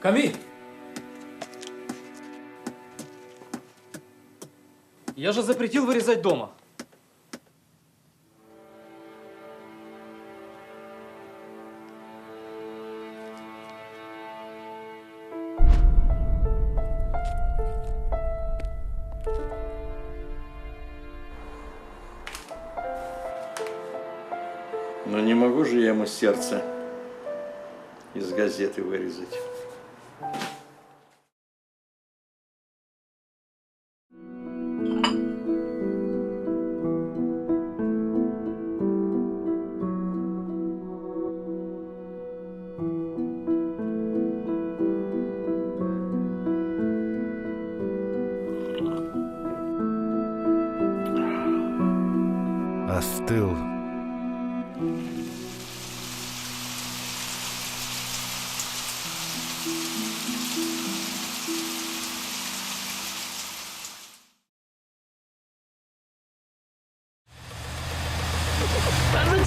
Камиль! Я же запретил вырезать дома. Но не могу же я ему сердце из газеты вырезать. are still.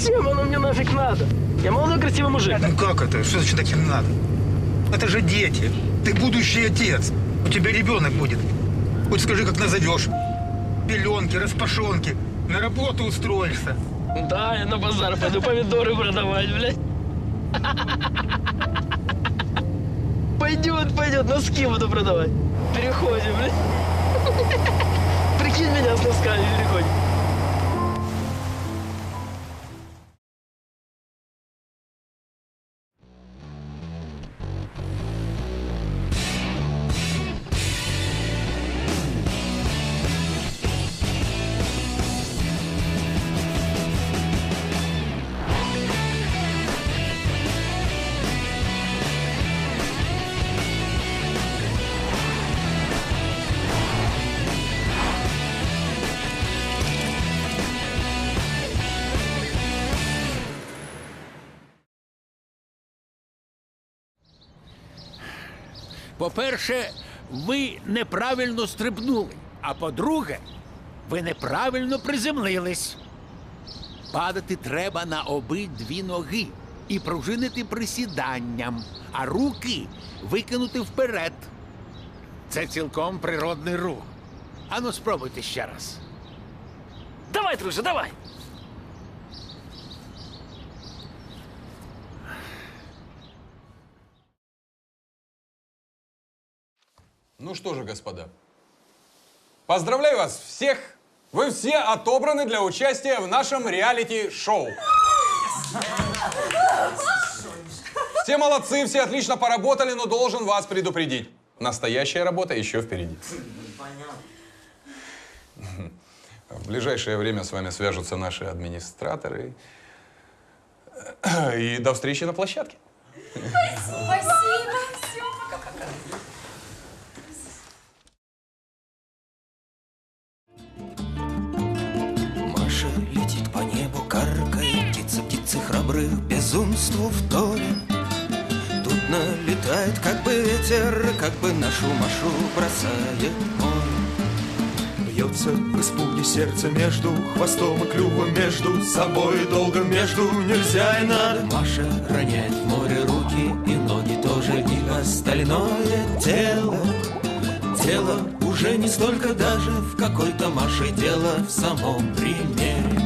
Зачем оно мне нафиг надо? Я молодой красивый мужик. Ну как это? Что значит таким надо? Это же дети. Ты будущий отец. У тебя ребенок будет. Хоть скажи, как назовешь. Пеленки, распашонки. На работу устроишься. Да, я на базар пойду помидоры продавать, блядь. Пойдет, пойдет, носки буду продавать. Переходим, блядь. Прикинь меня с носками переходим. По-перше, ви неправильно стрибнули. А по-друге, ви неправильно приземлились. Падати треба на обидві ноги і пружинити присіданням, а руки викинути вперед. Це цілком природний рух. Ану, спробуйте ще раз. Давай, друже, давай. Ну что же, господа, поздравляю вас всех! Вы все отобраны для участия в нашем реалити-шоу. Все молодцы, все отлично поработали, но должен вас предупредить. Настоящая работа еще впереди. В ближайшее время с вами свяжутся наши администраторы. И до встречи на площадке. Спасибо. Безумству в торе. Тут налетает как бы ветер, как бы нашу Машу бросает море. Бьется в испуге сердце между хвостом и клювом, между собой долго между нельзя и надо. Маша роняет в море руки и ноги тоже, и остальное тело. Тело уже не столько даже в какой-то Маше дело в самом примере.